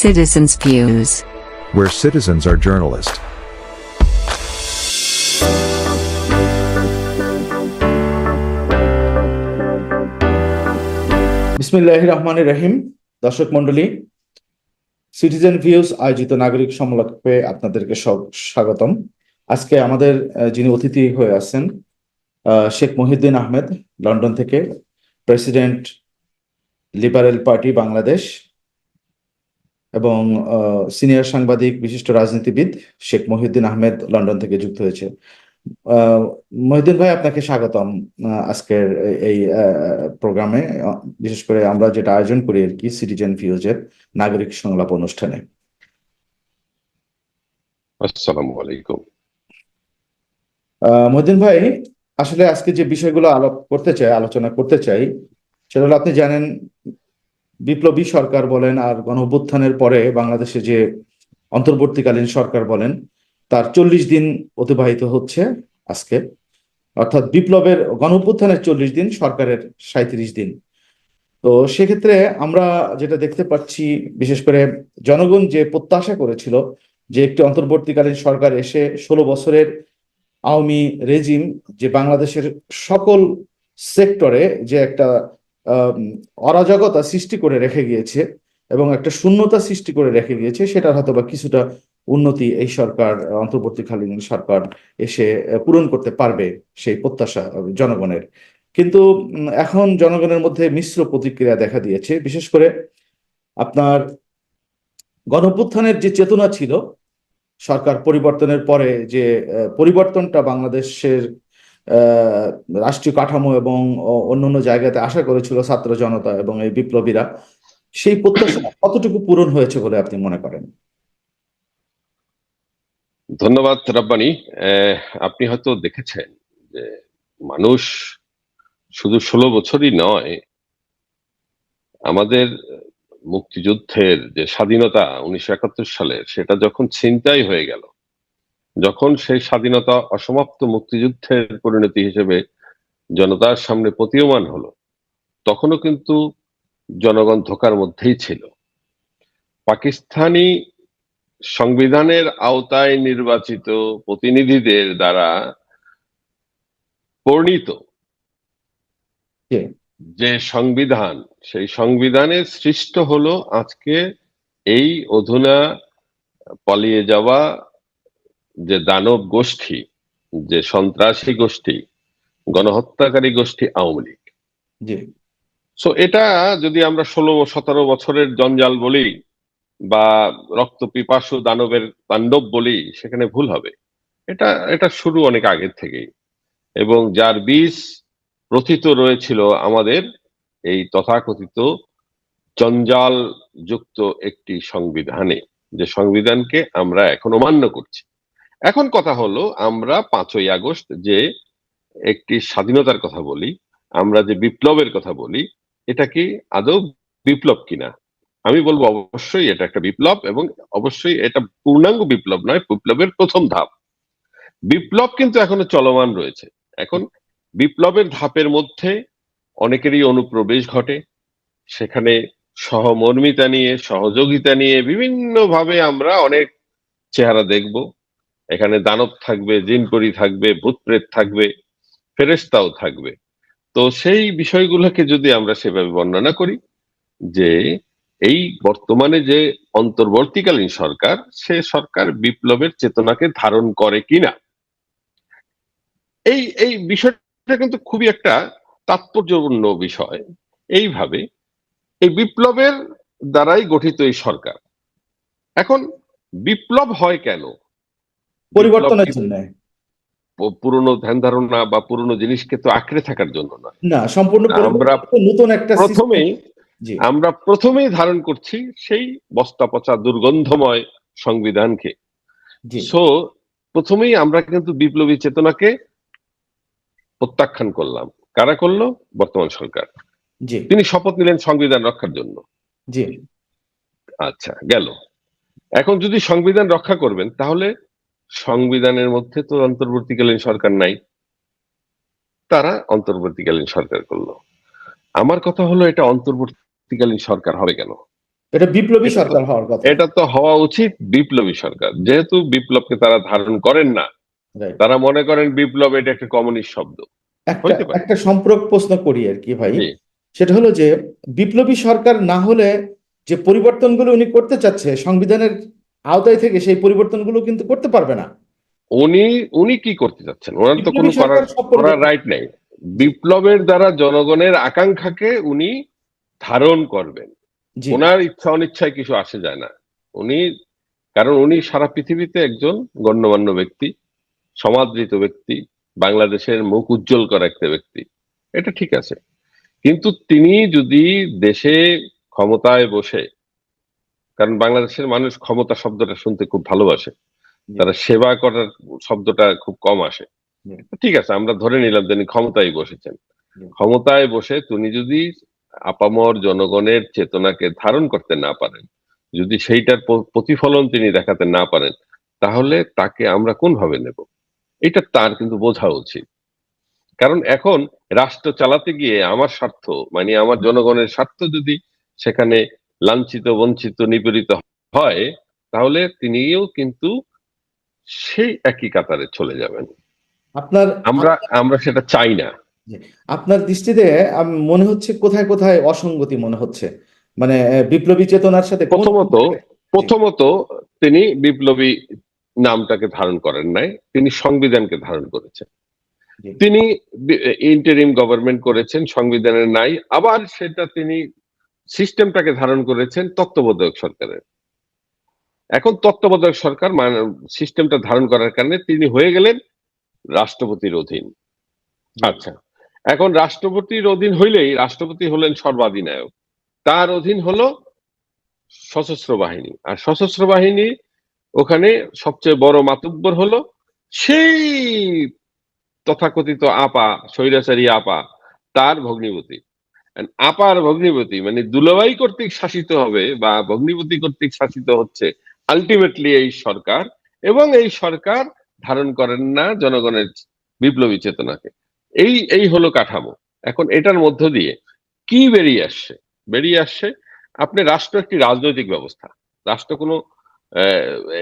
Citizens' Views. where citizens are journalists. বিসমিল্লাহ রহমানির রহিম দর্শক মন্ডলী সিটিজেন ভিউজ আয়োজিত নাগরিক সম্মেলনে আপনাদেরকে সব স্বাগতম আজকে আমাদের যিনি অতিথি হয়ে আছেন আহ, শেখ মহিউদ্দিন আহমেদ লন্ডন থেকে প্রেসিডেন্ট লিবারেল পার্টি বাংলাদেশ এবং সিনিয়র সাংবাদিক বিশিষ্ট রাজনীতিবিদ শেখ মহিউদ্দিন আহমেদ লন্ডন থেকে যুক্ত হয়েছে। মহিউদ্দিন ভাই আপনাকে স্বাগতম আজকের এই প্রোগ্রামে। বিশেষ করে আমরা যেটা আয়োজন করি আর কি সিটিজেন ভিউজের নাগরিক সংলাপ অনুষ্ঠানে। আসসালামু আলাইকুম। মহিউদ্দিন ভাই আসলে আজকে যে বিষয়গুলো আলাপ করতে চাই আলোচনা করতে চাই সেটা হলো আপনি জানেন বিপ্লবী সরকার বলেন আর গণ অভ্যুত্থানের পরে বাংলাদেশে যে অন্তর্বর্তীকালীন সরকার বলেন, তার চল্লিশ দিন অতিবাহিত হচ্ছে আজকে। অর্থাৎ বিপ্লবের গণ অভ্যুত্থানের চল্লিশ দিন, সরকারের সাঁইত্রিশ দিন। তো সেক্ষেত্রে আমরা যেটা দেখতে পাচ্ছি, বিশেষ করে জনগণ যে প্রত্যাশা করেছিল যে একটি অন্তর্বর্তীকালীন সরকার এসে ষোলো বছরের আওয়ামী রেজিম, যে বাংলাদেশের সকল সেক্টরে যে একটা অরাজকতা সৃষ্টি করে রেখে গিয়েছে এবং একটা শূন্যতা সৃষ্টি করে রেখে গিয়েছে, সেটার হয়তো বা কিছুটা উন্নতি এই সরকার, অন্তর্বর্তীকালীন সরকার এসে পূরণ করতে পারবে সেই প্রত্যাশা জনগণের। কিন্তু এখন জনগণের মধ্যে মিশ্র প্রতিক্রিয়া দেখা দিয়েছে। বিশেষ করে আপনার গণঅভ্যুত্থানের যে চেতনা ছিল, সরকার পরিবর্তনের পরে যে পরিবর্তনটা বাংলাদেশের রাষ্ট্রীয় কাঠামো এবং অন্যান্য জায়গাতে আশা করেছিল ছাত্র জনতা এবং এই বিপ্লবীরা। সেই প্রত্যাশা কতটুকু পূরণ হয়েছে বলে আপনি মনে করেন? ধন্যবাদ রাব্বানি। আপনি হয়তো দেখেছেন যে মানুষ শুধু ষোলো বছরই নয়, আমাদের মুক্তিযুদ্ধের যে স্বাধীনতা উনিশশো একাত্তর সালের, সেটা যখন ছিনতাই হয়ে গেল যখন সেই স্বাধীনতা অসমাপ্ত মুক্তিযুদ্ধের পরিণতি হিসেবে জনতার সামনে প্রতীয়মান হলো তখনও কিন্তু জনগণ ধোকার মধ্যেই ছিল। পাকিস্তানি সংবিধানের আওতায় নির্বাচিত প্রতিনিধিদের দ্বারা বর্ণিত যে সংবিধান সেই সংবিধানের সৃষ্ট হলো আজকে এই অধুনা পালিয়ে যাওয়া যে দানব গোষ্ঠী যে সন্ত্রাসী গোষ্ঠী গণহত্যাকারী গোষ্ঠী আওয়ামী লীগ। সো এটা যদি আমরা ষোলো সতেরো বছরের জঞ্জাল বলি বা রক্ত পিপাসু দানবের তাণ্ডব বলি সেখানে ভুল হবে। এটা এটা শুরু অনেক আগের থেকেই। এবং যার বীজ প্রথিত রয়েছিল আমাদের এই তথাকথিত জঞ্জাল যুক্ত একটি সংবিধানে যে সংবিধানকে আমরা এখন অমান্য করছি। এখন কথা হলো, আমরা পাঁচই আগস্ট যে একটি স্বাধীনতার কথা বলি, আমরা যে বিপ্লবের কথা বলি, এটা কি আদৌ বিপ্লব কিনা? আমি বলব অবশ্যই এটা একটা বিপ্লব এবং অবশ্যই এটা পূর্ণাঙ্গ বিপ্লব নয়, বিপ্লবের প্রথম ধাপ। বিপ্লব কিন্তু এখনও চলমান রয়েছে। এখন বিপ্লবের ধাপের মধ্যে অনেকেরই অনুপ্রবেশ ঘটে। সেখানে সহমর্মিতা নিয়ে, সহযোগিতা নিয়ে, বিভিন্নভাবে আমরা অনেক চেহারা দেখব। এখানে দানব থাকবে জিনকরি থাকবে, ভূতপ্রেত থাকবে ফেরেস্তাও থাকবে। তো সেই বিষয়গুলোকে যদি আমরা সেভাবে বর্ণনা করি যে এই বর্তমানে যে অন্তর্বর্তীকালীন সরকার, সে সরকার বিপ্লবের চেতনাকে ধারণ করে কিনা? এই এই বিষয়টা কিন্তু খুবই একটা তাৎপর্যপূর্ণ বিষয়। এইভাবে এই বিপ্লবের দ্বারাই গঠিত এই সরকার। এখন বিপ্লব হয় কেন? পরিবর্তনের জন্য পুরনো ধ্যান ধারণা বা পুরনো জিনিসকে তো আঁকড়ে থাকার জন্য নয় না সম্পূর্ণ আমরা নতুন একটা প্রথমেই আমরা প্রথমেই ধারণ করছি সেই বস্তা পচা দুর্গন্ধময় সংবিধানকে। সো প্রথমেই আমরা কিন্তু বিপ্লবী চেতনাকে প্রত্যাখ্যান করলাম। কারা করল? বর্তমান সরকার। তিনি শপথ নিলেন সংবিধান রক্ষার জন্য। জি। আচ্ছা গেল। এখন যদি সংবিধান রক্ষা করবেন তাহলে সংবিধানের মধ্যে তো অন্তর্বর্তীকালীন সরকার নাই। তারা অন্তর্বর্তীকালীন সরকার করল। আমার কথা হলো এটা অন্তর্বর্তীকালীন সরকার হবে কেন? এটা বিপ্লবী সরকার হওয়ার কথা। এটা তো হওয়া উচিত বিপ্লবী সরকার। যেহেতু বিপ্লবকে তারা ধারণ করেন না. তারা মনে করেন বিপ্লব এটা একটা কমিউনিস্ট শব্দ। একটা সম্পর্ক প্রশ্ন করি আর কি ভাই। সেটা হলো যে বিপ্লবী সরকার না হলে যে পরিবর্তনগুলো উনি করতে চাচ্ছে সংবিধানের আওতায় থেকে সেই পরিবর্তনগুলো কিন্তু করতে পারবে না। উনি উনি কি করতে চাচ্ছেন? ওনার তো কোনো করার রাইট নেই। বিপ্লবের দ্বারা জনগণের আকাঙ্ক্ষাকে উনি ধারণ করবেন। ওনার ইচ্ছা অনিচ্ছায় কিছু আসে যায় না। উনি কারণ উনি সারা পৃথিবীতে একজন গণ্যমান্য ব্যক্তি সমাদৃত ব্যক্তি বাংলাদেশের মুখ উজ্জ্বল করা একটা ব্যক্তি। এটা ঠিক আছে। কিন্তু তিনি যদি দেশে ক্ষমতায় বসে কারণ বাংলাদেশের মানুষ ক্ষমতা শব্দটা শুনতে খুব ভালোবাসে। তারা সেবা করার শব্দটা খুব কম আসে। ঠিক আছে আমরা ধরে নিলাম তিনি ক্ষমতায় বসেছেন। ক্ষমতায় বসে তিনি যদি আপামর জনগণের চেতনাকে ধারণ করতে না পারেন যদি সেইটার প্রতিফলন তিনি দেখাতে না পারেন তাহলে তাকে আমরা কোনভাবে নেব? এটা তার কিন্তু বোঝা উচিত। কারণ এখন রাষ্ট্র চালাতে গিয়ে আমার স্বার্থ মানে আমার জনগণের স্বার্থ যদি সেখানে লাঞ্ছিত বঞ্চিত নিপীড়িত হয় তাহলে তিনিও কিন্তু সেই একই কাতারে চলে যাবেন। আপনার আমরা আমরা সেটা চাই না। আপনার দৃষ্টিতে মনে হচ্ছে কোথায় কোথায় অসঙ্গতি মনে হচ্ছে? মানে বিপ্লবী চেতনার সাথে প্রথমত প্রথমত তিনি বিপ্লবী নামটাকে ধারণ করেন নাই তিনি সংবিধানকে ধারণ করেছেন। তিনি ইন্টারিম গভর্নমেন্ট করেছেন সংবিধানের নাই আবার সেটা তিনি সিস্টেমটাকে ধারণ করেছেন তত্ত্বাবধায়ক সরকারের। এখন তত্ত্বাবধায়ক সরকার মানে সিস্টেমটা ধারণ করার কারণে তিনি হয়ে গেলেন রাষ্ট্রপতির অধীন। আচ্ছা এখন রাষ্ট্রপতির অধীন হইলেই রাষ্ট্রপতি হলেন সর্বাধিনায়ক। তার অধীন হলো সশস্ত্র বাহিনী। আর সশস্ত্র বাহিনী ওখানে সবচেয়ে বড় মাতুব্বর হলো সেই তথাকথিত আপা স্বৈরাচারী আপা তার ভগ্নিপতি। And আপার ভগ্নিপতি মানে দুলাভাই কর্তৃক শাসিত হবে বা ভগ্নিপতি কর্তৃক শাসিত হচ্ছে আলটিমেটলি এই সরকার এবং এই সরকার ধারণ করেন না জনগণের বিপ্লবী চেতনাকে। এই এই হলো কাঠামো। এখন এটার মধ্য দিয়ে কি বেরিয়ে আসছে? বেরিয়ে আসছে আপনি রাষ্ট্র একটি রাজনৈতিক ব্যবস্থা। রাষ্ট্র কোনো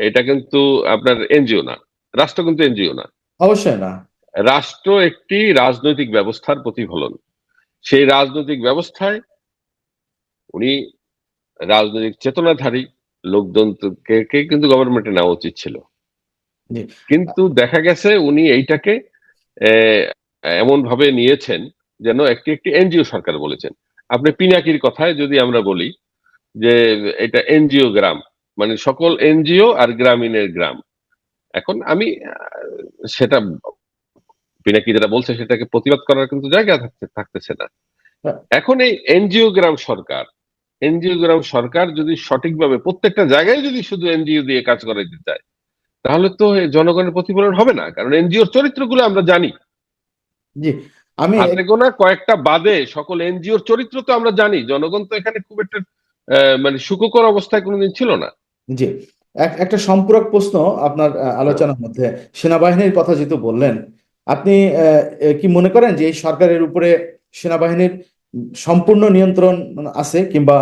এটা কিন্তু আপনার এনজিও না। রাষ্ট্র কিন্তু এনজিও না। অবশ্যই না। রাষ্ট্র একটি রাজনৈতিক ব্যবস্থার প্রতিফলন। সেই রাজনৈতিক ব্যবস্থায় উনি রাজনৈতিক চেতনাধারী লোকজনকে কে কিন্তু গভর্নমেন্টে নেওয়া উচিত ছিল। কিন্তু দেখা গেছে উনি এইটাকে এমন ভাবে নিয়েছেন যেন একটি একটি এনজিও সরকার বলেছেন। আপনি পিনাকির কথায় যদি আমরা বলি যে এটা এনজিও গ্রাম মানে সকল এনজিও আর গ্রামীণের গ্রাম। এখন আমি সেটা পিনাকি যেটা বলছে সেটাকে প্রতিবাদ করার কিন্তু জায়গা থাকতে থাকতেছে না। হ্যাঁ। এখন এই এনজিও গ্রাম সরকার এনজিও গ্রাম সরকার যদি সঠিকভাবে প্রত্যেকটা জায়গায় যদি শুধু এনজিও দিয়ে কাজ করাইতে চায় তাহলে তো জনগণের প্রতিফলন হবে না কারণ এনজিওর চরিত্রগুলো আমরা জানি। জি আমি গোনা কয়েকটা বাদে সকল এনজিওর চরিত্র তো আমরা জানি জনগণ তো এখানে খুব একটা আহ, মানে সুখকর অবস্থায় কোনোদিন ছিল না। জি এক একটা সম্পূরক প্রশ্ন আপনার আলোচনার মধ্যে। সেনাবাহিনীর কথা যেহেতু বললেন আপনি কি মনে করেন যে এই সরকারের উপরে সেনাবাহিনীর সম্পূর্ণ নিয়ন্ত্রণ আছে কিংবা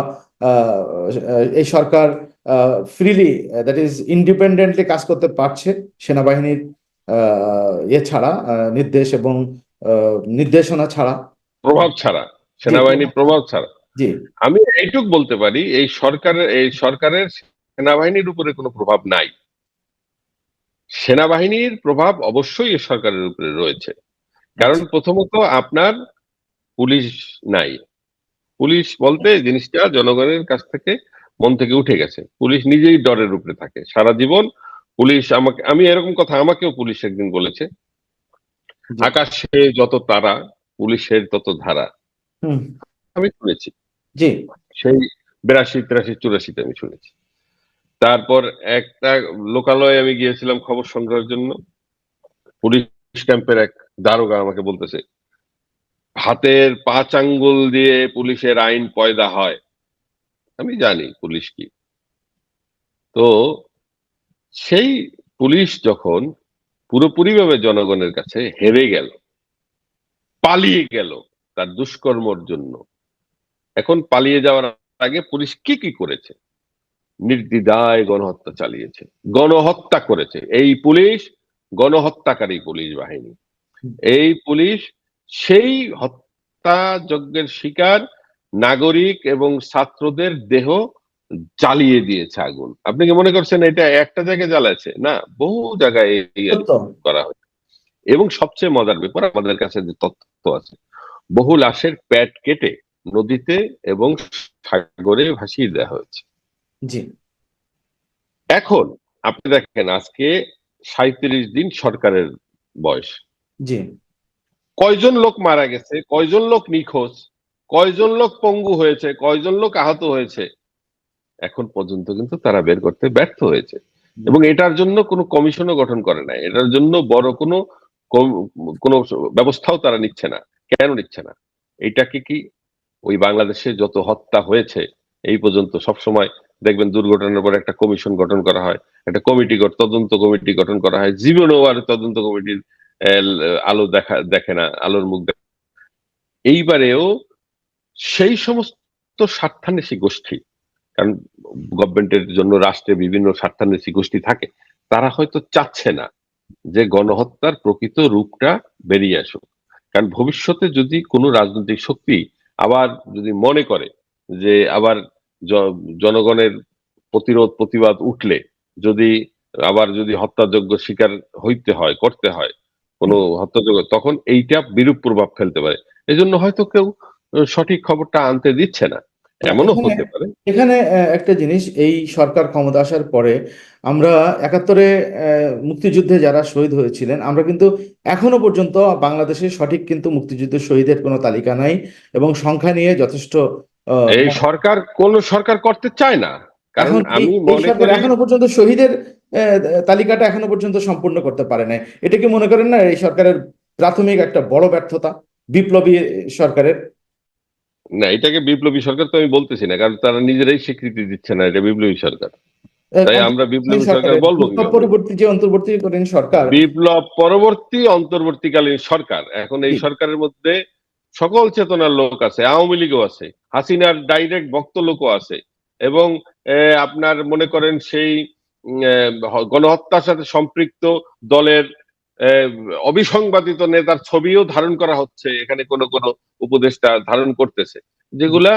এই সরকার ফ্রিলি দ্যাট ইজ ইন্ডিপেন্ডেন্টলি কাজ করতে পারছে সেনাবাহিনীর আহ, ইয়ে ছাড়া নির্দেশ এবং নির্দেশনা ছাড়া? প্রভাব ছাড়া সেনাবাহিনীর প্রভাব ছাড়া। জি। আমি এইটুক বলতে পারি এই সরকারের এই সরকারের সেনাবাহিনীর উপরে কোনো প্রভাব নাই। সেনাবাহিনীর প্রভাব অবশ্যই এ সরকারের উপরে রয়েছে। কারণ প্রথমত আপনার পুলিশ নাই। পুলিশ বলতে জিনিসটা জনগণের কাছ থেকে মন থেকে উঠে গেছে। পুলিশ নিজেই ডরের উপরে থাকে। সারা জীবন পুলিশ আমাকে আমি এরকম কথা আমাকেও পুলিশ একদিন বলেছে। আকাশে যত তারা পুলিশের তত ধারা। আমি শুনেছি। সেই বিরাশি তিরাশি চুরাশিতে আমি শুনেছি। তারপর একটা লোকালয়ে আমি গিয়েছিলাম খবর সংগ্রহের জন্য। পুলিশ ক্যাম্পের এক দারোগা আমাকে বলতেছে, হাতের পাঁচ আঙ্গুল দিয়ে পুলিশের আইন পয়দা হয়। আমি জানি পুলিশ কি। তো সেই পুলিশ যখন পুরোপুরিভাবে জনগণের কাছে হেরে গেল, পালিয়ে গেল তার দুষ্কর্মর জন্য, এখন পালিয়ে যাওয়ার আগে পুলিশ কি কি করেছে? নির্দ্বিধায় গণহত্যা চালিয়েছে গণহত্যা করেছে। এই পুলিশ গণহত্যাকারী পুলিশ বাহিনী। এই পুলিশ সেই হত্যাযজ্ঞের শিকার নাগরিক এবং ছাত্রদের দেহ জ্বালিয়ে দিয়েছে আগুন। আপনি কি মনে করছেন এটা একটা জায়গায় জ্বালাচ্ছে? না বহু জায়গায় করা হয়েছে। এবং সবচেয়ে মজার ব্যাপার আমাদের কাছে যে তথ্য আছে বহু লাশের প্যাট কেটে নদীতে এবং সাগরে ভাসিয়ে দেওয়া হয়েছে। জি। এখন আপনি দেখেন আজকে সাঁত্রিশ দিন সরকারের বয়স। জি। কয়জন লোক মারা গেছে কয়জন লোক নিখোঁজ কয়জন লোক পঙ্গু হয়েছে কয়জন লোক আহত হয়েছে এখন পর্যন্ত কিন্তু তারা বের করতে ব্যর্থ হয়েছে। এবং এটার জন্য কোনো কমিশনও গঠন করে নাই। এটার জন্য বড় কোনো কোনো ব্যবস্থাও তারা নিচ্ছে না। কেন নিচ্ছে না? এইটাকে কি ওই বাংলাদেশে যত হত্যা হয়েছে এই পর্যন্ত সব সময় দেখবেন দুর্ঘটনার পর একটা কমিশন গঠন করা হয়, একটা কমিটি তদন্ত কমিটি গঠন করা হয়। জীবনেও আর তদন্ত কমিটির আলো দেখা, দেখে না, আলোর মুখ দেখে এইবারেও সেই সমস্ত স্বার্থান্বেষী গোষ্ঠী, কারণ গভর্নমেন্টের জন্য রাষ্ট্রে বিভিন্ন স্বার্থান্বেষী গোষ্ঠী থাকে, তারা হয়তো চাচ্ছে না যে গণহত্যার প্রকৃত রূপটা বেরিয়ে আসুক। কারণ ভবিষ্যতে যদি কোনো রাজনৈতিক শক্তি আবার যদি মনে করে যে আবার জনগণের প্রতিরোধ প্রতিবাদ উঠলে যদি আবার যদি হত্যাযোগ্য শিকার হইতে হয় করতে হয় কোনো হত্যাযোগ্য তখন এইটা বিরূপ প্রভাব ফেলতে পারে। এজন্য হয়তো কেউ সঠিক খবরটা আনতে দিচ্ছে না। এমনও হতে পারে। এখানে একটা জিনিস এই সরকার ক্ষমতা আসার পরে আমরা একাত্তরে মুক্তিযুদ্ধে যারা শহীদ হয়েছিলেন আমরা কিন্তু এখনও পর্যন্ত বাংলাদেশে সঠিক কিন্তু মুক্তিযুদ্ধের শহীদের কোনো তালিকা নাই এবং সংখ্যা নিয়ে যথেষ্ট এই সরকার কোন সরকার করতে চায় না। কারণ আমি মনে করি এখনও পর্যন্ত শহীদের তালিকাটা এখনও পর্যন্ত সম্পূর্ণ করতে পারে নাই। এটা কি মনে করেন না এই সরকারের প্রাথমিক একটা বড় ব্যর্থতা বিপ্লবী সরকারের? না এটাকে বিপ্লবী সরকার তো আমি বলতেছি না কারণ তারা নিজেরাই স্বীকৃতি দিচ্ছে না এটা বিপ্লবী সরকার। তাই আমরা বিপ্লবী সরকার বলব পরবর্তী যে অন্তর্বর্তীকালীন সরকার বিপ্লব পরবর্তী অন্তর্বর্তীকালীন সরকার। এখন এই সরকারের মধ্যে সকল চেতনার লোক আছে আওয়ামী লীগও আছে। হাসিনার ডাইরেক্ট ভক্ত লোকও আছে। এবং আপনার মনে করেন সেই গণহত্যার সাথে সম্পৃক্ত দলের অবিসংবাদিত নেতার ছবিও ধারণ করা হচ্ছে, এখানে কোন কোন উপদেষ্টা ধারণ করতেছে। যেগুলা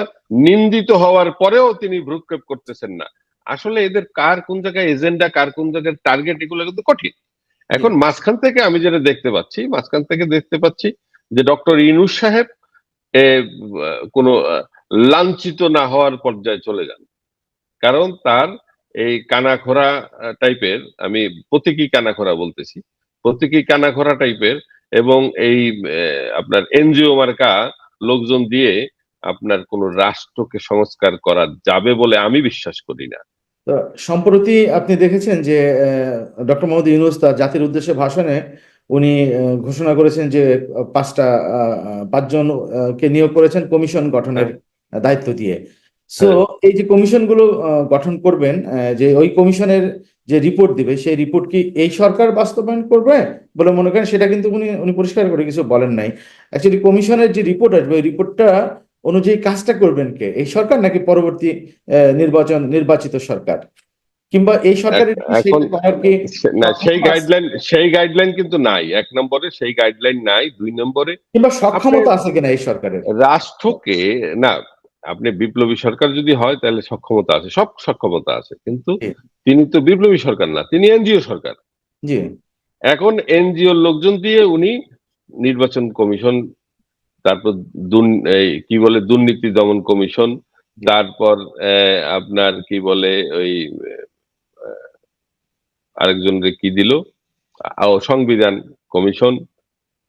নিন্দিত হওয়ার পরেও তিনি ভ্রুক্ষেপ করতেছেন না। আসলে এদের কার কোন জায়গায় এজেন্ডা কার কোন জায়গায় টার্গেট এগুলো কিন্তু কঠিন। এখন মাঝখান থেকে আমি যেটা দেখতে পাচ্ছি, মাঝখান থেকে দেখতে পাচ্ছি যে ডক্টর ইনুস সাহেব কোনো লাঞ্ছিত না হওয়ার পর্যায়ে চলে যান। কারণ তার এই কানাখোরা টাইপের, আমি প্রতীকী কানাখোরা বলতেছি, প্রতীকী কানাখোরা টাইপের এবং এই আপনার এনজিও মার্কা লোকজন দিয়ে আপনার কোন রাষ্ট্রকে সংস্কার করা যাবে বলে আমি বিশ্বাস করি না। সম্প্রতি আপনি দেখেছেন যে ডক্টর মোহাম্মদ ইউনূস তার জাতির উদ্দেশ্যে ভাষণে উনি ঘোষণা করেছেন যে পাঁচটা পাঁচজন কে নিয়োগ করেছেন কমিশন গঠনের। দায়িত্ব দিয়ে। সো এই যে কমিশনগুলো আহ, গঠন করবেন যে ওই কমিশনের যে রিপোর্ট দিবে সেই রিপোর্ট কি এই সরকার বাস্তবায়ন করবে বলে মনে করেন? সেটা কিন্তু উনি উনি পরিষ্কার করে কিছু বলেন নাই। অ্যাকচুয়ালি কমিশনের যে রিপোর্ট আসবে ওই রিপোর্টটা অনুযায়ী কাজটা করবেন কে? এই সরকার নাকি পরবর্তী আহ, নির্বাচন নির্বাচিত সরকার? কিংবা এই সরকারের না সেই গাইডলাইন সেই গাইডলাইন কিন্তু নাই। এক নম্বরে সেই গাইডলাইন নাই দুই নম্বরে কিংবা সক্ষমতা আছে কিনা এই সরকারের? রাষ্ট্রকে না আপনি বিপ্লবী সরকার যদি হয় তাহলে সক্ষমতা আছে। সব সক্ষমতা আছে কিন্তু তিনি তো বিপ্লবী সরকার না তিনি এনজিও সরকার। এখন এনজিওর লোকজন দিয়ে উনি নির্বাচন কমিশন তারপর কি বলে দুর্নীতি দমন কমিশন তারপর আহ, আপনার কি বলে ওই আহ, আরেকজনকে কি দিল? সংবিধান কমিশন।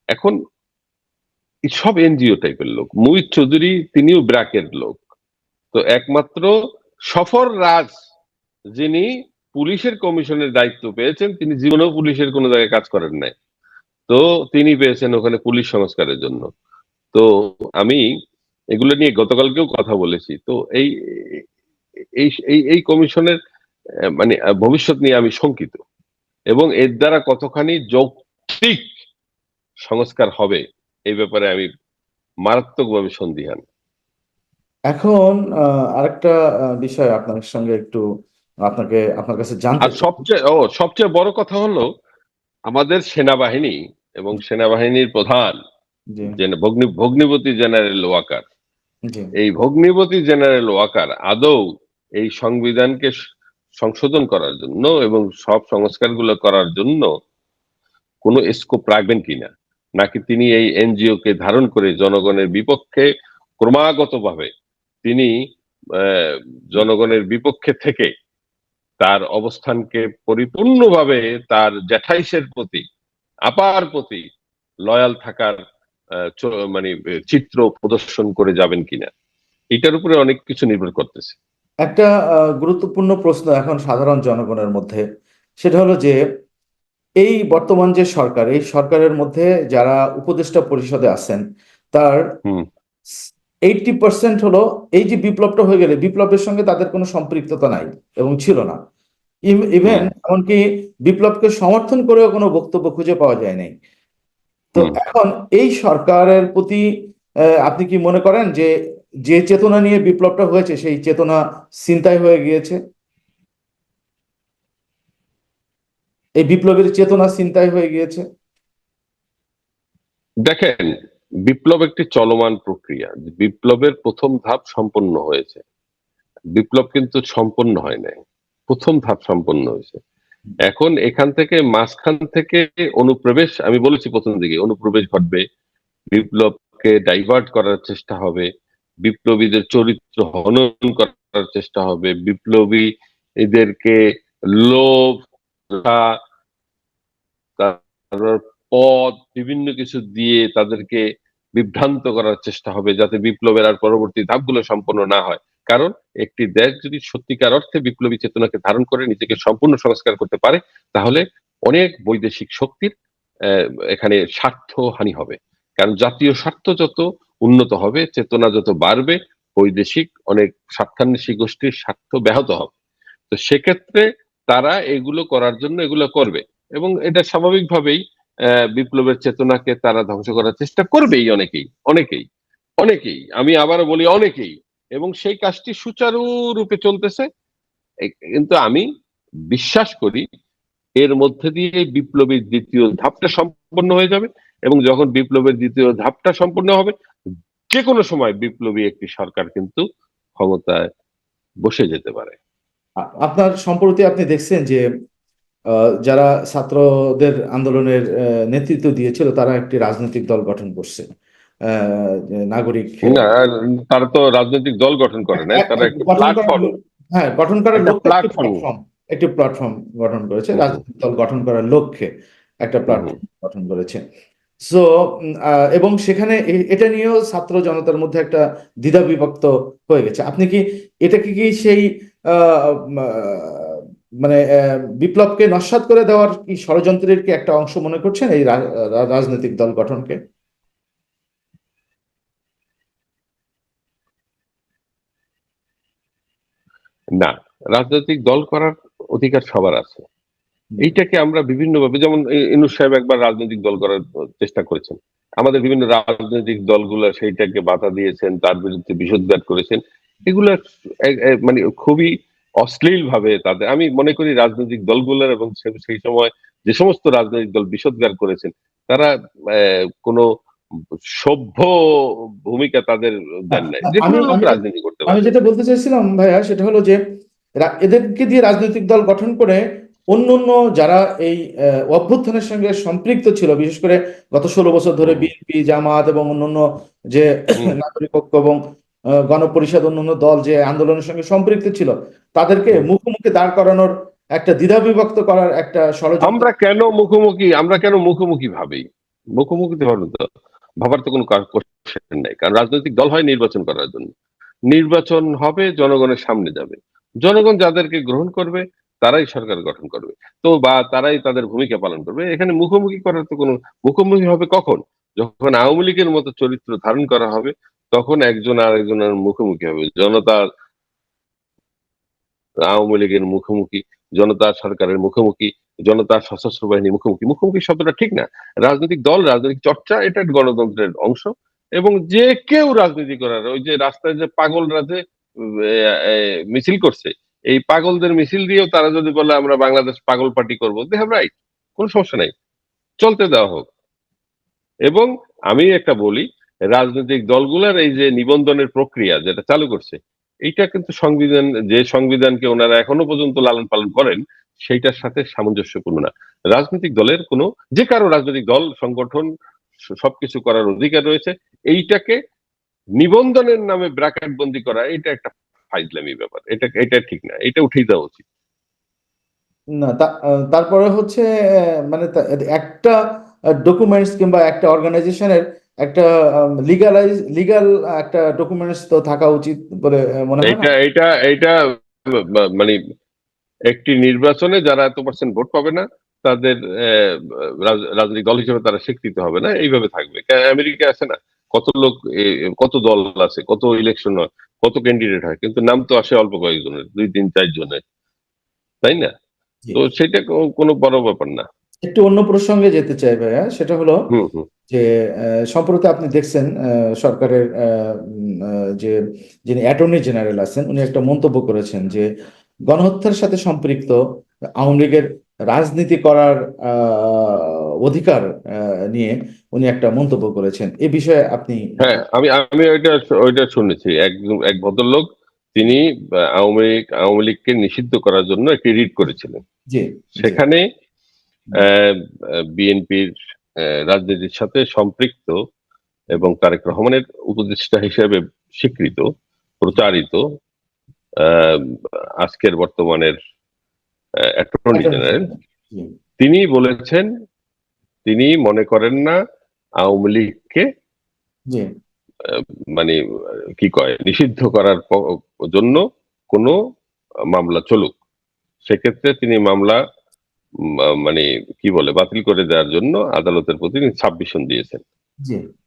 এখন সব এনজিও টাইপের লোক। মুহিত চৌধুরী তিনিও ব্র্যাকের লোক। তো একমাত্র সফর রাজ যিনি পুলিশের কমিশনের দায়িত্ব পেয়েছেন, তিনি জীবনেও পুলিশের কোনো জায়গায় কাজ করেন নাই। তো তিনি পেয়েছেন ওখানে পুলিশ সংস্কারের জন্য। তো আমি এগুলো নিয়ে গতকালকেও কথা বলেছি। তো এই এই এই কমিশনের মানে ভবিষ্যৎ নিয়ে আমি শঙ্কিত। এবং এর দ্বারা কতখানি যৌক্তিক সংস্কার হবে এই ব্যাপারে আমি মারাত্মকভাবে সন্দিহান। এখন আরেকটা বিষয় আপনার সঙ্গে একটু আপনাকে আপনার কাছে জানতে সবচেয়ে ও সবচেয়ে বড় কথা হলো আমাদের সেনাবাহিনী এবং সেনাবাহিনীর প্রধান ভগ্নি ভগ্নিপতি জেনারেল ওয়াকার। এই ভগ্নিপতি জেনারেল ওয়াকার আদৌ এই সংবিধানকে সংশোধন করার জন্য এবং সব সংস্কারগুলো করার জন্য কোনো স্কোপ রাখবেন কিনা? নাকি তিনি এই এনজিও কে ধারণ করে জনগণের বিপক্ষে ক্রমাগতভাবে তিনি জনগণের বিপক্ষে থেকে তার অবস্থানকে পরিপূর্ণভাবে তার জ্যাঠাইসের প্রতি, আপার প্রতি লয়াল থাকার মানে চিত্র প্রদর্শন করে যাবেন কিনা? এটার উপরে অনেক কিছু নির্ভর করতেছে। একটা গুরুত্বপূর্ণ প্রশ্ন এখন সাধারণ জনগণের মধ্যে। সেটা হলো যে এই বর্তমান যে সরকার এই সরকারের মধ্যে যারা উপদেষ্টা পরিষদে আছেন তার হুম। এইটটি পার্সেন্ট হলো এই যে বিপ্লবটা হয়ে গেলে বিপ্লবের সঙ্গে তাদের কোনো সম্পৃক্ততা নাই এবং ছিল না। ইভেন এমনকি বিপ্লবকে সমর্থন করেও কোনো বক্তব্য খুঁজে পাওয়া যায় নাই তো এখন এই সরকারের প্রতি আপনি কি মনে করেন যে যে চেতনা নিয়ে বিপ্লবটা হয়েছে সেই চেতনা ছিনতাই হয়ে গিয়েছে? এই বিপ্লবের চেতনা ছিনতাই হয়ে গিয়েছে। দেখেন, বিপ্লব একটি চলমান প্রক্রিয়া। বিপ্লবের প্রথম ধাপ সম্পন্ন হয়েছে। বিপ্লব কিন্তু সম্পন্ন হয় নাই। প্রথম ধাপ সম্পন্ন হয়েছে। এখন এখান থেকে মাঝখান থেকে অনুপ্রবেশ, আমি বলেছি প্রথম দিকে, অনুপ্রবেশ ঘটবে। বিপ্লবকে ডাইভার্ট করার চেষ্টা হবে। বিপ্লবীদের চরিত্র হনন করার চেষ্টা হবে। বিপ্লবী এদেরকে লোভ তারপর পদ, বিভিন্ন কিছু দিয়ে তাদেরকে বিভ্রান্ত করার চেষ্টা হবে যাতে বিপ্লবের আর পরবর্তী ধাপগুলো সম্পন্ন না হয়। কারণ একটি দেশ যদি সত্যিকার অর্থে বিপ্লবী চেতনাকে ধারণ করে নিজেকে সম্পূর্ণ সংস্কার করতে পারে, তাহলে অনেক বৈদেশিক শক্তির এখানে স্বার্থ হানি হবে। কারণ জাতীয় স্বার্থ যত উন্নত হবে, চেতনা যত বাড়বে, বৈদেশিক অনেক স্বার্থান্বেষী গোষ্ঠীর স্বার্থ ব্যাহত হবে। তো সেক্ষেত্রে তারা এগুলো করার জন্য এগুলো করবে। এবং এটা স্বাভাবিকভাবেই বিপ্লবের চেতনাকে তারা ধ্বংস করার চেষ্টা করবেই অনেকেই অনেকেই অনেকেই। আমি আবারও বলি অনেকেই। এবং সেই কাজটি সুচারুরূপে চলতেছে। কিন্তু আমি বিশ্বাস করি, এর মধ্যে দিয়ে বিপ্লবীর দ্বিতীয় ধাপটা সম্পন্ন হয়ে যাবে। এবং যখন বিপ্লবের দ্বিতীয় ধাপটা সম্পন্ন হবে যে কোনো সময় বিপ্লবী একটি সরকার কিন্তু ক্ষমতায় বসে যেতে পারে। আপনার সম্প্রতি আপনি দেখছেন যে আহ, যারা ছাত্রদের আন্দোলনের নেতৃত্ব দিয়েছিল তারা একটি রাজনৈতিক দল গঠন করছে। নাগরিক না তারা তো রাজনৈতিক দল গঠন করে না তারা একটি প্ল্যাটফর্ম হ্যাঁ গঠন করার। প্ল্যাটফর্ম একটি প্ল্যাটফর্ম গঠন করেছে রাজনৈতিক দল গঠন করার লক্ষ্যে একটা প্ল্যাটফর্ম গঠন করেছে। সো এবং সেখানে এটা নিয়েও ছাত্র জনতার মধ্যে একটা দ্বিধা বিভক্ত হয়ে গেছে। আপনি কি এটাকে কি সেই মানে বিপ্লবকে নস্যাৎ করে দেওয়ার কি ষড়যন্ত্রের কি একটা অংশ মনে করছেন এই রাজনৈতিক দল গঠনকে? না রাজনৈতিক দল করার অধিকার সবার আছে। এইটাকে আমরা বিভিন্ন ভাবে যেমন ইনুস সাহেব একবার রাজনৈতিক দল করার চেষ্টা করেছেন। আমাদের বিভিন্ন রাজনৈতিক দলগুলো সেইটাকে বাধা দিয়েছেন তার বিরুদ্ধে বিষোদ্গার করেছেন। এগুলো মানে খুবই অশ্লীল ভাবে তাদের আমি মনে করি রাজনৈতিক দলগুলোর এবং সেই সময় যে সমস্ত রাজনৈতিক দল বিষোদ্গার করেছেন তারা কোনো সভ্য ভূমিকা তাদের দেন নাই। যে রাজনীতি করতে আমি যেটা বলতে চাইছিলাম ভাইয়া সেটা হলো যে এদেরকে দিয়ে রাজনৈতিক দল গঠন করে অন্য অন্য যারা এই অভ্যুত্থানের সঙ্গে সম্পৃক্ত ছিল বিশেষ করে গত ষোলো বছর ধরে বিএনপি জামাত এবং অন্যান্য যে। নাগরিক ঐক্য এবং গণপরিষদ অন্যান্য দল যে আন্দোলনের সঙ্গে সম্পৃক্ত ছিল তাদেরকে মুখোমুখি দাঁড় করানোর একটা দ্বিধা বিভক্ত করার একটা ষড়যন্ত্র। আমরা কেন মুখোমুখি? আমরা কেন মুখোমুখি ভাবি? মুখোমুখি তো তো ভাবার তো কোনো কোশ্চেন নাই কারণ রাজনৈতিক দল হয় নির্বাচন করার জন্য। নির্বাচন হবে জনগণের সামনে যাবে। জনগণ যাদেরকে গ্রহণ করবে তারাই সরকার গঠন করবে। তো বা তারাই তাদের ভূমিকা পালন করবে। এখানে মুখোমুখি করার তো কোনো মুখোমুখি হবে কখন? যখন আওয়ামী লীগের মতো চরিত্র ধারণ করা হবে তখন একজন আর একজনের মুখোমুখি হবে। জনতার আওয়ামী লীগের মুখোমুখি, জনতা সরকারের মুখোমুখি, জনতা সশস্ত্র বাহিনীর মুখোমুখি। মুখোমুখি শব্দটা ঠিক না। রাজনৈতিক দল, রাজনৈতিক চর্চা, এটা গণতন্ত্রের অংশ। এবং যে কেউ রাজনীতি করার, ওই যে রাস্তায় যে পাগলরা যে মিছিল করছে, এই পাগলদের মিছিল দিয়েও তারা যদি বলে আমরা বাংলাদেশ পাগল পার্টি করব দে হ্যাভ রাইট কোনো সমস্যা নাই। চলতে দেওয়া হোক। এবং আমি একটা বলি রাজনৈতিক দলগুলোর এই যে নিবন্ধনের প্রক্রিয়া যেটা চালু করছে, এইটা কিন্তু সংবিধান, যে সংবিধানকে ওনারা এখনও পর্যন্ত লালন পালন করেন, সেইটার সাথে সামঞ্জস্যপূর্ণ না। রাজনৈতিক দলের কোনো, যে কারও রাজনৈতিক দল, সংগঠন সবকিছু করার অধিকার রয়েছে, এইটাকে নিবন্ধনের নামে ব্র্যাকেট বন্দি করা, এটা একটা ফাইজলামি ব্যাপার। এটা এটা ঠিক না, এটা উঠেই দেওয়া উচিত। না তারপরে হচ্ছে মানে একটা ডকুমেন্টস কিংবা একটা অর্গানাইজেশনের একটা লিগালাইজ লিগাল একটা ডকুমেন্টস তো থাকা উচিত বলে মনে হয়? না এইটা এইটা এইটা মানে একটি নির্বাচনে যারা এত পার্সেন্ট ভোট পাবে না তাদের রাজনৈতিক দল হিসেবে তারা স্বীকৃত হবে না এইভাবে থাকবে। আমেরিকা আছে না? কত লোক কত দল আছে? কত ইলেকশন হয়? কত ক্যান্ডিডেট হয়? কিন্তু নাম তো আসে অল্প কয়েকজনের দুই তিন চার জনের তাই না? তো সেটা কোনো বড় ব্যাপার না। একটু অন্য প্রসঙ্গে যেতে চাই ভাইয়া সেটা হলো যে সম্প্রতি আপনি দেখছেন সরকারের যে যিনি অ্যাটর্নি জেনারেল আছেন উনি একটা মন্তব্য করেছেন যে গণহত্যার সাথে সম্পৃক্ত আওয়ামী লীগের রাজনীতি করার অধিকার নিয়ে উনি একটা মন্তব্য করেছেন। এ বিষয়ে আপনি হ্যাঁ আমি আমি ওইটা ওইটা শুনেছি। একজন এক ভদ্রলোক তিনি আওয়ামী লীগ আওয়ামী লীগকে নিষিদ্ধ করার জন্য একটি রিট করেছিলেন। সেখানে বিএনপির রাজনীতির সাথে সম্পৃক্ত এবং তারেক রহমানের উপদেষ্টা হিসেবে স্বীকৃত প্রচারিত আজকের বর্তমানের অ্যাটর্নি জেনারেল। তিনি বলেছেন তিনি মনে করেন না আওয়ামী লীগকে মানে কি কয় নিষিদ্ধ করার জন্য কোনো মামলা চলুক। সেক্ষেত্রে তিনি মামলা মানে কি বলে বাতিল করে দেওয়ার জন্য আদালতের প্রতি সাবমিশন দিয়েছেন।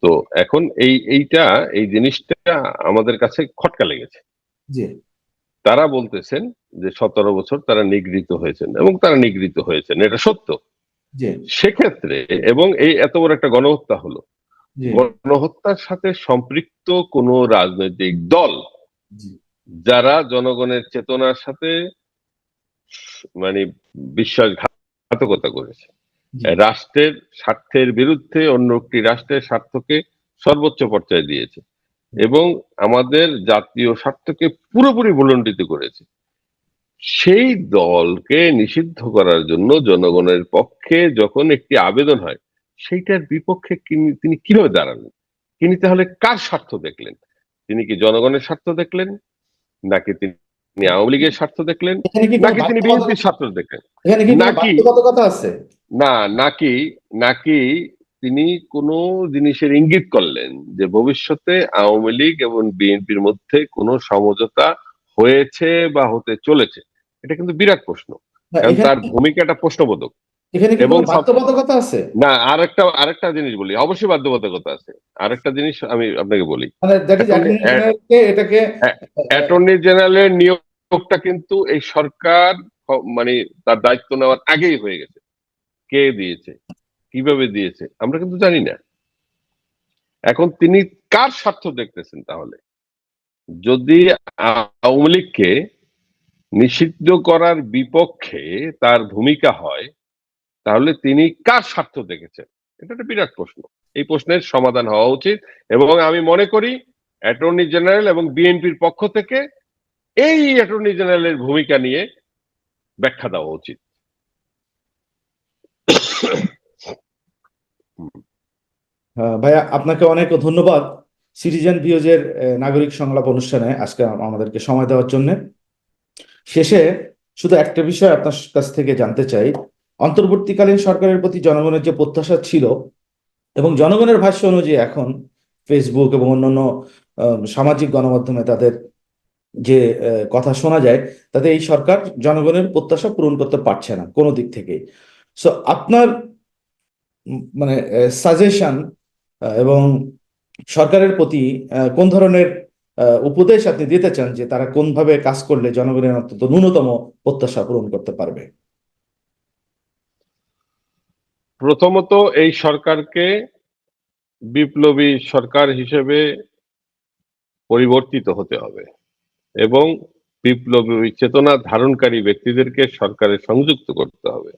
তো এখন এই এইটা এই জিনিসটা আমাদের কাছে খটকা লেগেছে। তারা বলতেছেন যে সতেরো বছর তারা নিগৃহীত হয়েছেন এবং তারা নিগৃহীত হয়েছেন এটা সত্য। সেক্ষেত্রে এবং এই এত বড় একটা গণহত্যা হলো। গণহত্যার সাথে সম্পৃক্ত কোন রাজনৈতিক দল যারা জনগণের চেতনার সাথে মানে বিশ্বাসঘাতকতা করেছে। রাষ্ট্রের স্বার্থের বিরুদ্ধে অন্য একটি রাষ্ট্রের স্বার্থকে সর্বোচ্চ পর্যায়ে দিয়েছে এবং আমাদের জাতীয় স্বার্থকে পুরোপুরি ভুলণ্ডিত করেছে। সেই দলকে নিষিদ্ধ করার জন্য জনগণের পক্ষে যখন একটি আবেদন হয় সেইটার বিপক্ষে তিনি কীভাবে দাঁড়ালেন? তিনি তাহলে কার স্বার্থ দেখলেন? তিনি কি জনগণের স্বার্থ দেখলেন? নাকি তিনি আওয়ামী লীগের স্বার্থ দেখলেন নাকি তিনি বিএনপির স্বার্থ দেখলেন? নাকি- আছে? না নাকি নাকি তিনি কোনো জিনিসের ইঙ্গিত করলেন যে ভবিষ্যতে আওয়ামী লীগ এবং বিএনপির মধ্যে কোনো সমঝোতা হয়েছে বা হতে চলেছে? এটা কিন্তু বিরাট প্রশ্ন। কারণ তার ভূমিকাটা প্রশ্নবোধক। এবং বাধ্যবাধকতা আছে? না আরেকটা আরেকটা জিনিস বলি। অবশ্যই বাধ্যবাধকতা আছে। আরেকটা জিনিস আমি আপনাকে বলি। মানে এটাকে অ্যাটর্নি জেনারেলের নিয়োগটা কিন্তু এই সরকার মানে তার দায়িত্ব নেওয়ার আগেই হয়ে গেছে। কে দিয়েছে? কীভাবে দিয়েছে? আমরা কিন্তু জানি না। এখন তিনি কার স্বার্থ দেখতেছেন তাহলে? যদি আওয়ামী লীগকে নিষিদ্ধ করার বিপক্ষে তার ভূমিকা হয়, তাহলে তিনি কার স্বার্থ দেখেছেন? এটা একটা বিরাট প্রশ্ন। এই প্রশ্নের সমাধান হওয়া উচিত এবং আমি মনে করি অ্যাটর্নি জেনারেল এবং বিএনপির পক্ষ থেকে এই অ্যাটর্নি জেনারেলের ভূমিকা নিয়ে ব্যাখ্যা দেওয়া উচিত। আহ, ভাইয়া আপনাকে অনেক ধন্যবাদ সিটিজেন ভিউজের নাগরিক সংলাপ অনুষ্ঠানে আজকে আমাদেরকে সময় দেওয়ার জন্য। শেষে শুধু একটা বিষয় আপনার কাছ থেকে জানতে চাই। অন্তর্বর্তীকালীন সরকারের প্রতি জনগণের যে প্রত্যাশা ছিল এবং জনগণের ভাষ্য অনুযায়ী এখন ফেসবুক এবং অন্যান্য সামাজিক গণমাধ্যমে তাদের যে কথা শোনা যায়, তাতে এই সরকার জনগণের প্রত্যাশা পূরণ করতে পারছে না, কোনো দিক থেকে সো আপনার মানে সাজেশন এবং সরকারের প্রতি কোন ধরনের উপদেশ আপনি দিতে চান যে, তারা কোনভাবে কাজ করলে জনগণের অন্তত ন্যূনতম প্রত্যাশা পূরণ করতে পারবে? প্রথমত এই সরকারকে বিপ্লবী সরকার হিসেবে পরিবর্তিত হতে হবে। এবং বিপ্লবী চেতনা ধারণকারী ব্যক্তিদেরকে সরকারে সংযুক্ত করতে হবে।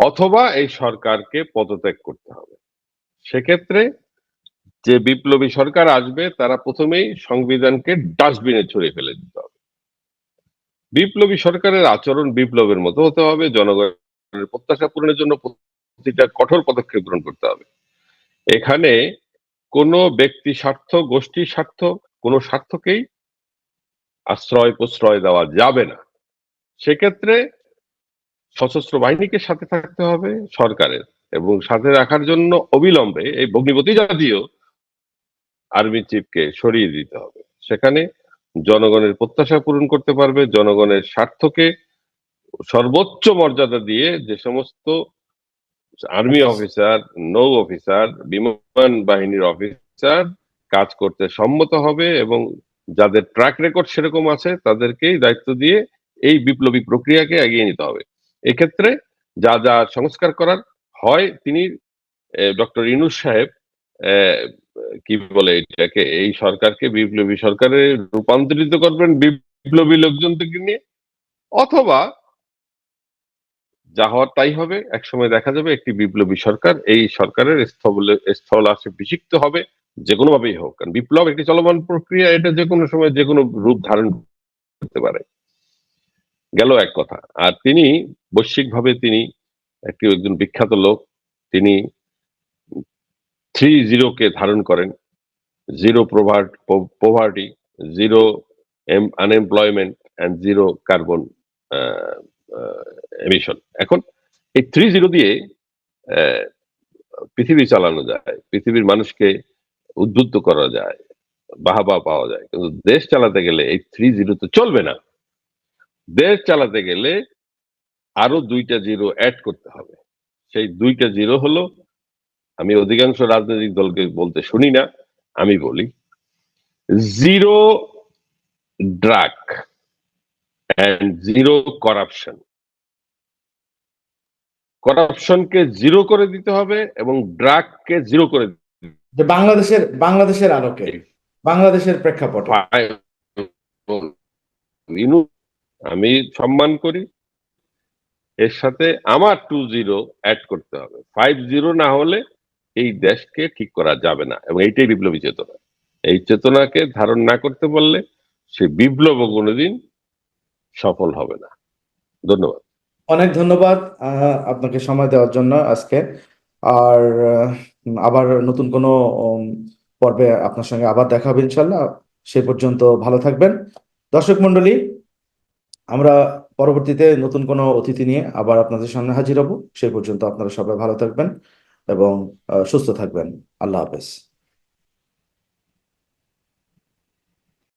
অথবা এই সরকারকে পদত্যাগ করতে হবে। সেক্ষেত্রে যে বিপ্লবী সরকার আসবে, তারা প্রথমেই সংবিধানকে ডাস্টবিনে ছড়িয়ে ফেলে দিতে হবে। বিপ্লবী সরকারের আচরণ বিপ্লবের মতো হতে হবে, জনগণের প্রত্যাশা পূরণের জন্য প্রতিটা কঠোর পদক্ষেপ গ্রহণ করতে হবে। এখানে কোনো ব্যক্তি স্বার্থ গোষ্ঠী স্বার্থ, কোনো স্বার্থকেই আশ্রয় প্রশ্রয় দেওয়া যাবে না। সেক্ষেত্রে সশস্ত্র বাহিনীকে সাথে থাকতে হবে সরকারের এবং সাথে রাখার জন্য অবিলম্বে এই ভগ্নিপতি জাতীয় আর্মি চিফকে সরিয়ে দিতে হবে। সেখানে জনগণের প্রত্যাশা পূরণ করতে পারবে, জনগণের স্বার্থকে সর্বোচ্চ মর্যাদা দিয়ে যে সমস্ত আর্মি অফিসার, নৌ অফিসার, বিমান বাহিনীর অফিসার কাজ করতে সম্মত হবে এবং যাদের ট্র্যাক রেকর্ড সেরকম আছে, তাদেরকেই দায়িত্ব দিয়ে এই বিপ্লবী প্রক্রিয়াকে এগিয়ে নিতে হবে। এক্ষেত্রে যা যা সংস্কার করার হয়, তিনি ডক্টর ইনুস সাহেব কি বলে এটাকে, এই সরকারকে বিপ্লবী সরকারে রূপান্তরিত করবেন বিপ্লবী লোকজন থেকে নিয়ে, অথবা যা হওয়ার তাই হবে, একসময় দেখা যাবে একটি বিপ্লবী সরকার এই সরকারের স্থল স্থল আসে বিষিক্ত হবে। যে কোনো ভাবেই হোক, কারণ বিপ্লব একটি চলমান প্রক্রিয়া, এটা যে কোনো সময় যে কোনো রূপ ধারণ করতে পারে। গেল এক কথা, আর তিনি বৈশ্বিকভাবে তিনি একটি একজন বিখ্যাত লোক, তিনি থ্রি জিরোকে ধারণ করেন, zero poverty poverty zero unemployment and zero carbon emission এখন এই থ্রি জিরো দিয়ে পৃথিবী চালানো যায়, পৃথিবীর মানুষকে উদ্বুদ্ধ করা যায়, বাহাবা পাওয়া যায়। কিন্তু দেশ চালাতে গেলে এই থ্রি জিরো তো চলবে না। দেশ চালাতে গেলে আরও দুইটা জিরো অ্যাড করতে হবে। সেই দুইটা জিরো হলো, আমি অধিকাংশ রাজনৈতিক দলকে বলতে শুনি না, আমি বলি zero drug and zero corruption করাপশনকে zero করে দিতে হবে এবং ড্রাগকে জিরো করে যে বাংলাদেশের বাংলাদেশের আলোকে বাংলাদেশের প্রেক্ষাপট। আমি সম্মান করি। এর সাথে আমার টু জিরো অ্যাড করতে হবে। ফাইভ জিরো না হলে এই দেশকে ঠিক করা যাবে না। এবং এইটাই বিপ্লবী চেতনা। এই চেতনাকে ধারণ না করতে পারলে সে বিপ্লব কোনোদিন সফল হবে না। ধন্যবাদ। অনেক ধন্যবাদ আপনাকে সময় দেওয়ার জন্য আজকে। আর আবার নতুন কোনো পর্বে আপনার সঙ্গে আবার দেখা হবে ইনশাল্লাহ। সে পর্যন্ত ভালো থাকবেন। দর্শক মন্ডলী আমরা পরবর্তীতে নতুন কোনো অতিথি নিয়ে আবার আপনাদের সামনে হাজির হব। সে পর্যন্ত আপনারা সবাই ভালো থাকবেন এবং সুস্থ থাকবেন। আল্লাহ হাফেজ।